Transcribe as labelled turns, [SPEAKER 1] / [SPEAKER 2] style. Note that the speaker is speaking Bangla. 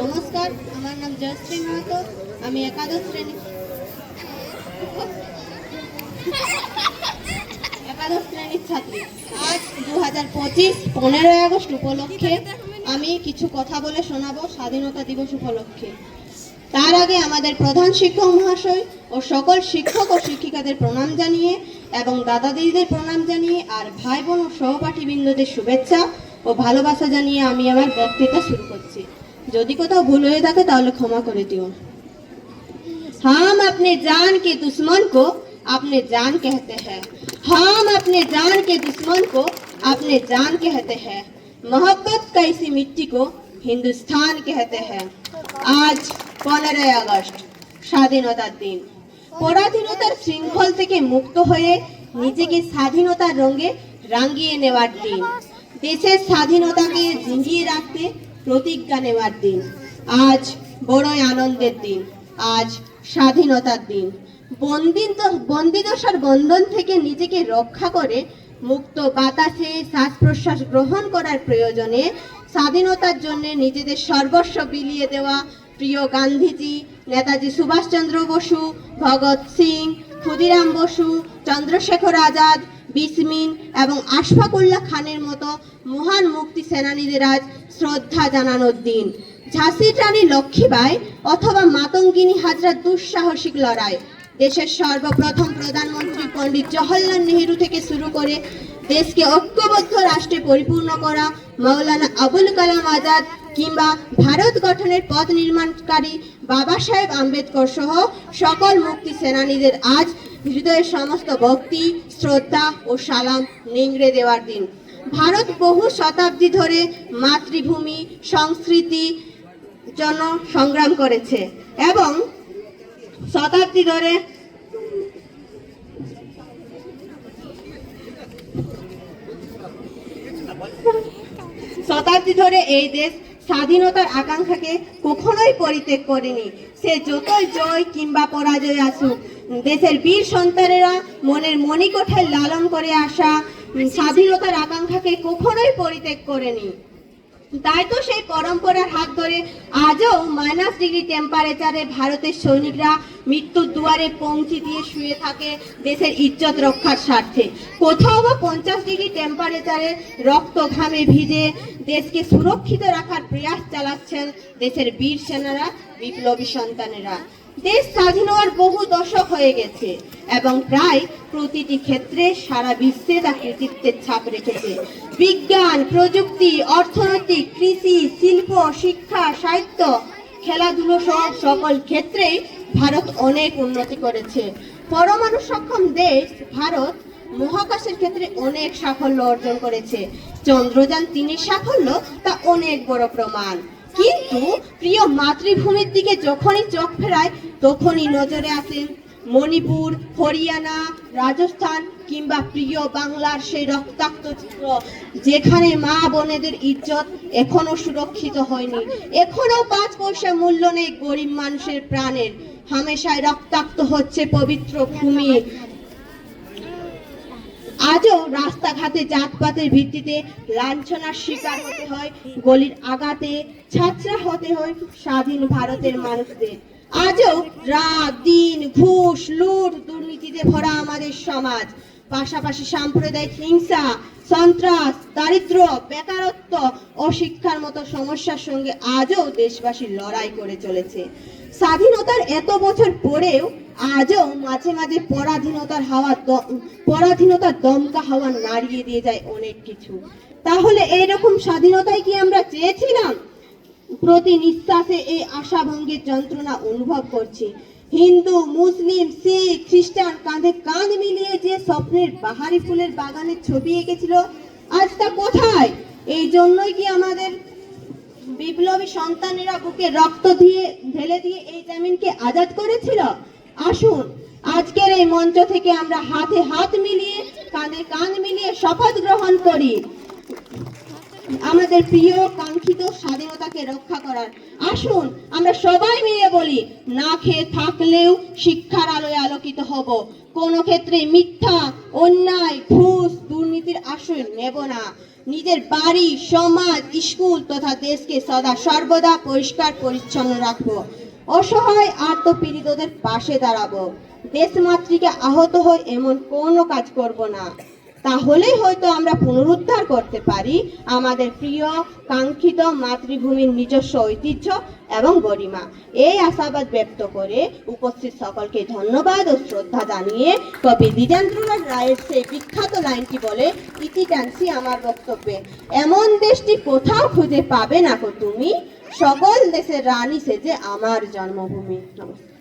[SPEAKER 1] নমস্কার, আমার নাম জয়শ্রী মাহাতো, আমি একাদশ শ্রেণি। একাদশ শ্রেণির ছাত্রী। আজ দু হাজার পঁচিশ, পনেরোই আগস্ট উপলক্ষে আমি কিছু কথা বলে শোনাবো স্বাধীনতা দিবস উপলক্ষে। তার আগে আমাদের প্রধান শিক্ষক মহাশয় ও সকল শিক্ষক ও শিক্ষিকাদের প্রণাম জানিয়ে এবং দাদা দিদিদের প্রণাম জানিয়ে আর ভাই বোন ও সহপাঠীবৃন্দদের শুভেচ্ছা ও ভালোবাসা জানিয়ে আমি আমার বক্তৃতা শুরু করছি। যদি কোথাও ভুল হয়ে থাকে তাহলে ক্ষমা করে দিও हम अपने जान के दुश्मन को अपने जान कहते हैं हम अपने जान के दुश्मन को अपने जान कहते हैं मोहब्बत का इसी मिट्टी को हिंदुस्तान कहते हैं আজ পনেরোই আগস্ট স্বাধীনতার দিন পরাধীনতার শৃঙ্খল থেকে মুক্ত হয়ে নিজেকে স্বাধীনতার রঙে রাঙিয়ে নেওয়ার দিন দেশের স্বাধীনতাকে জিঙ্গিয়ে রাখতে প্রতিজ্ঞা নেওয়ার দিন। আজ বড়ই আনন্দের দিন। আজ স্বাধীনতার দিন। বন্দিত, বন্দিদশার বন্ধন থেকে নিজেকে রক্ষা করে মুক্ত বাতাসে শ্বাস প্রশ্বাস গ্রহণ করার প্রয়োজনে স্বাধীনতার জন্য নিজেদের সর্বস্ব বিলিয়ে দেওয়া প্রিয় গান্ধীজি, নেতাজি সুভাষচন্দ্র বসু, ভগৎ সিং, ক্ষুদিরাম বসু, চন্দ্রশেখর আজাদ বিসমিন এবং আশফাকুল্লাহ খানের মতো মহান মুক্তি সেনানীদের আজ শ্রদ্ধা জানানোর দিন। ঝাঁসির রানী লক্ষ্মীবাই অথবা মাতঙ্গিনী হাজরা দুঃসাহসিক লড়াই। দেশের সর্বপ্রথম প্রধানমন্ত্রী পণ্ডিত জওহরলাল নেহেরু থেকে শুরু করে দেশকে ঐক্যবদ্ধ রাষ্ট্রে পরিপূর্ণ করা, মাওলানা আবুল কালাম আজাদ কিংবা ভারত গঠনের পথ নির্মাণকারী বাবা সাহেব আম্বেদকর সহ সকল মুক্তি সেনানীদের আজ হৃদয়ের সমস্ত ভক্তি, শ্রদ্ধা ও সালাম নিংড়ে দেওয়ার দিন। ভারত বহু শতাব্দী ধরে মাতৃভূমি, সংস্কৃতি জন্য সংগ্রাম করেছে এবং শতাব্দী ধরে শতাব্দী ধরে এই দেশ স্বাধীনতার আকাঙ্ক্ষাকে কখনোই পরিত্যাগ করেনি। সে যতই জয় কিংবা পরাজয় আসুক দেশের বীর সন্তানেরা মনের মণিকোঠায় লালন করে আসা স্বাধীনতার আকাঙ্ক্ষাকে কখনোই পরিত্যাগ করেনি। তাই তো সেই পরম্পরার হাত ধরে আজও মাইনাস ডিগ্রি টেম্পারেচারে ভারতের সৈনিকরা মৃত্যুর দুয়ারে পৌঁছে দিয়ে শুয়ে থাকে দেশের ইজ্জত রক্ষার স্বার্থে। কোথাও বা পঞ্চাশ ডিগ্রি টেম্পারেচারে রক্ত ঘামে ভিজে দেশকে সুরক্ষিত রাখার প্রয়াস চালাচ্ছেন দেশের বীর সেনারা, বিপ্লবী সন্তানেরা। দেশ স্বাধীন হওয়ার বহু দশক হয়ে গেছে এবং প্রায় প্রতিটি ক্ষেত্রে সারা বিশ্বে তা কৃতিত্বের ছাপ রেখেছে। বিজ্ঞান, প্রযুক্তি, অর্থনৈতিক, কৃষি, শিল্প, শিক্ষা, সাহিত্য, খেলাধুলো সহ সকল ক্ষেত্রেই ভারত অনেক উন্নতি করেছে। পরমাণু সক্ষম দেশ ভারত মহাকাশের ক্ষেত্রে অনেক সাফল্য অর্জন করেছে। চন্দ্রযান তিনের সাফল্য তা অনেক বড় প্রমাণ। কিন্তু প্রিয় মাতৃভূমির দিকে যখনই চোখ ফেরায়, তখনই নজরে আসেন মণিপুর, হরিয়ানা, রাজস্থান কিংবা প্রিয় বাংলার সেই রক্তাক্ত চিত্র, যেখানে মা বোনেদের ইজ্জত এখনও সুরক্ষিত হয়নি। এখনও পাঁচ পয়সা মূল্য নেই গরিব মানুষের প্রাণের। হামেশায় রক্তাক্ত হচ্ছে পবিত্র ভূমি। আজও রাস্তাঘাটে জাতপাতের ভিত্তিতে লাঞ্ছনার শিকার হতে হয়, গলির আঘাতে ছাত্রা হতে হয় স্বাধীন ভারতের মানুষদের। আজও রাত, দিন, ঘুষ, লুট, দুর্নীতিতে ভরা আমাদের সমাজ। পাশাপাশি সাম্প্রদায়িক হিংসা, সন্ত্রাস, দারিদ্র, বেকারত্ব, অশিক্ষার মতো সমস্যার সঙ্গে আজও দেশবাসী লড়াই করে চলেছে। স্বাধীনতার এত বছর পরেও আজও মাঝে মাঝে পরাধীনতার হাওয়া পরাধীনতার দমকা হাওয়া নাড়িয়ে দিয়ে যায় অনেক কিছু। তাহলে এইরকম স্বাধীনতাই কি আমরা চেয়েছিলাম? প্রতি নিঃশ্বাসে এই আশাভঙ্গের যন্ত্রণা অনুভব করছি। হিন্দু, মুসলিম, শিখ, খ্রিস্টান কাঁধে কাঁধ মিলিয়ে যে স্বপ্নের বাহারি ফুলের বাগানের ছবি এঁকেছিল, আজ তা কোথায়? এই জন্যই কি আমাদের বিপ্লবী সন্তানেরা বুকে রক্ত দিয়ে, ঢেলে দিয়ে এই জামিনকে আজাদ করেছিল। আসুন, আজকের এই মঞ্চ থেকে আমরা হাতে হাত মিলিয়ে কাঁধে কাঁধ মিলিয়ে শপথ গ্রহণ করি। আমাদের প্রিয়, কাঙ্ক্ষিত স্বাধীনতাকে রক্ষা করার। আসুন, আমরা সবাই মিলে বলি, না খেয়ে থাকলেও শিক্ষার আলোয় আলোকিত হব। কোনো ক্ষেত্রে মিথ্যা, অন্যায়, ঘুষ, দুর্নীতির আশ্রয় নেব না। নিজের বাড়ি, সমাজ, স্কুল তথা দেশকে সদা সর্বদা পরিষ্কার, পরিচ্ছন্ন রাখব। অসহায় আত্মপীড়িতদের পাশে দাঁড়াবো। দেশমাতৃকে আহত হয় এমন কোনো কাজ করব না। তাহলেই হয়তো আমরা পুনরুদ্ধার করতে পারি আমাদের প্রিয়, কাঙ্ক্ষিত মাতৃভূমির নিজস্ব ঐতিহ্য এবং গরিমা। এই আশাবাদ ব্যক্ত করে উপস্থিত সকলকে ধন্যবাদ ও শ্রদ্ধা জানিয়ে কবি দ্বিজেন্দ্রনাথ রায়ের সেই বিখ্যাত লাইনটি বলে, ইতি টানছি আমার বক্তব্যে, এমন দেশটি কোথাও খুঁজে পাবে না কো তুমি? সকল দেশের রানী সেজে আমার জন্মভূমি। নমস্কার।